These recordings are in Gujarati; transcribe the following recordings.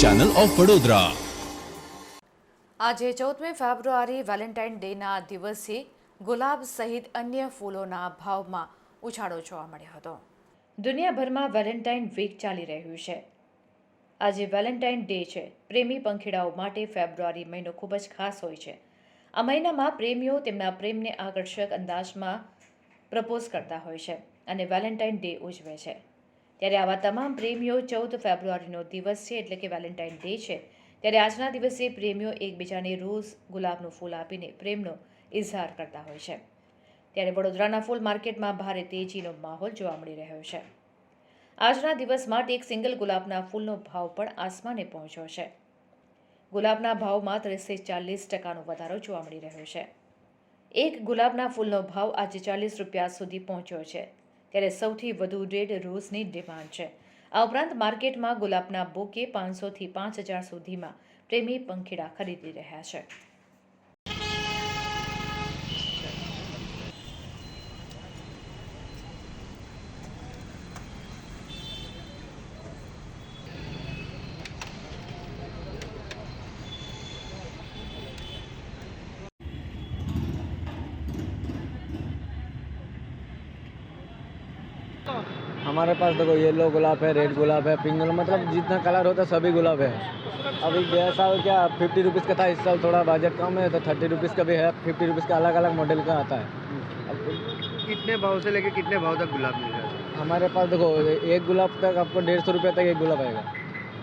ચેનલ ઓફ વડોદરા આજે ચૌદમી ફેબ્રુઆરી વેલેન્ટાઇન ડેના દિવસે ગુલાબ સહિત અન્ય ફૂલોના ભાવમાં ઉછાળો જોવા મળ્યો હતો. દુનિયાભરમાં વેલેન્ટાઇન વીક ચાલી રહ્યું છે. આજે વેલેન્ટાઇન ડે છે. પ્રેમી પંખીડાઓ માટે ફેબ્રુઆરી મહિનો ખૂબ જ ખાસ હોય છે. આ મહિનામાં પ્રેમીઓ તેમના પ્રેમને આકર્ષક અંદાજમાં પ્રપોઝ કરતા હોય છે અને વેલેન્ટાઇન ડે ઉજવે છે. ત્યારે આવા તમામ પ્રેમીઓ ચૌદ ફેબ્રુઆરીનો દિવસ છે એટલે કે વેલેન્ટાઇન ડે છે. ત્યારે આજના દિવસે પ્રેમીઓ એકબીજાને રોજ ગુલાબનું ફૂલ આપીને પ્રેમનો ઇઝહાર કરતા હોય છે. ત્યારે વડોદરાના ફૂલ માર્કેટમાં ભારે તેજીનો માહોલ જોવા મળી રહ્યો છે. આજના દિવસ માટે એક સિંગલ ગુલાબના ફૂલનો ભાવ પણ આસમાને પહોંચ્યો છે. ગુલાબના ભાવમાં ત્રીસથી ચાલીસ ટકાનો વધારો જોવા મળી રહ્યો છે. એક ગુલાબના ફૂલનો ભાવ આજે ચાલીસ રૂપિયા સુધી પહોંચ્યો છે. ત્યારે સૌથી વધુ રેડ રોઝની ડિમાન્ડ છે. આ ઉપરાંત માર્કેટમાં ગુલાબના બોકે પાંચસોથી પાંચ હજાર સુધીમાં પ્રેમી પંખીડા ખરીદી રહ્યા છે. हमारे पास देखो येलो गुलाब है रेड गुलाब है पिंक गुलाब मतलब जितना कलर होता है सभी गुलाब है। अभी गया साल क्या फिफ्टी रुपीज़ का था इस साल थोड़ा बजट कम है तो थर्टी रुपीज़ का भी है फिफ्टी रुपीज़ का अलग अलग मॉडल का आता है। कितने भाव से लेके कितने भाव तक गुलाब मिल है? हमारे पास देखो एक गुलाब तक आपको डेढ़ सौ रुपये तक एक गुलाब आएगा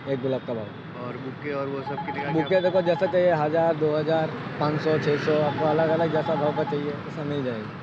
एक गुलाब का भाव। और बुके और वो सब कितने बुके देखो जैसा चाहिए हज़ार दो हज़ार पाँच सौ छः सौ आपको अलग अलग जैसा भाव का चाहिए ऐसा मिल जाएगा।